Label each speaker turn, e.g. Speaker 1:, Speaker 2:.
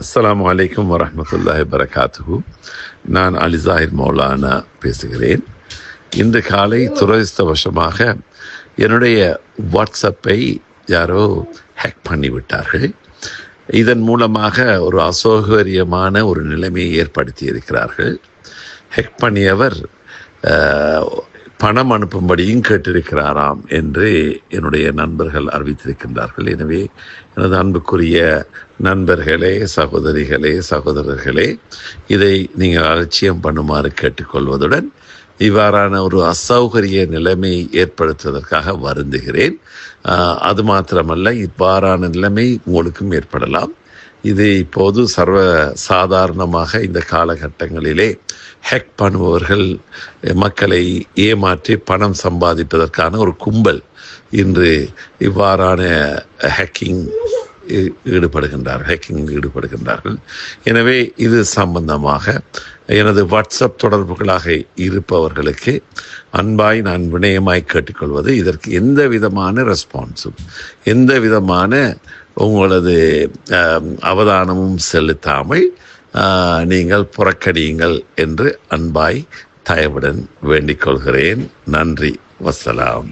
Speaker 1: அஸ்லாம் அலைக்கும் வரஹ்மத்துல்லாஹி வரகாத்து நான் அலிசாஹிர் மௌலானா பேசுகிறேன். இன்று காலை துரதிர்ஷ்டவசமாக என்னுடைய வாட்ஸ்அப்பை யாரோ ஹேக் பண்ணி விட்டார்கள் இதன் மூலமாக ஒரு அசௌகரியமான ஒரு நிலைமையை ஏற்படுத்தி இருக்கிறார்கள். ஹேக் பண்ணியவர் பணம் அனுப்பும்படியும் கேட்டிருக்கிறாராம் என்று என்னுடைய நண்பர்கள் அறிவித்திருக்கின்றார்கள். எனவே எனது அன்புக்குரிய நண்பர்களே சகோதரிகளே சகோதரர்களே இதை நீங்கள் அலட்சியம் பண்ணுமாறு கேட்டுக்கொள்வதுடன் இவ்வாறான ஒரு அசௌகரிய நிலைமை ஏற்படுத்துவதற்காக வருந்துகிறேன். அது மாத்திரமல்ல இவ்வாறான நிலைமை உங்களுக்கும் ஏற்படலாம். இது இப்போது சர்வ சாதாரணமாக இந்த காலகட்டங்களிலே ஹேக் பண்ணுபவர்கள் மக்களை ஏமாற்றி பணம் சம்பாதிப்பதற்கான ஒரு கும்பல் இன்று இவ்வாறான ஹேக்கிங் ஈடுபடுகின்றார்கள் ஹேக்கிங் ஈடுபடுகின்றார்கள். எனவே இது சம்பந்தமாக எனது வாட்ஸ்அப் தொடர்புகளாக இருப்பவர்களுக்கு அன்பாய் நான் வினயமாய் கேட்டுக்கொள்வது இதற்கு எந்த விதமான ரெஸ்பான்ஸும் எந்த விதமான உங்களது அவதானமும் செலுத்தாமல் நீங்கள் புறக்கணியுங்கள் என்று அன்பாய் தயவுடன் வேண்டிக் கொள்கிறேன். நன்றி. வசலாம்.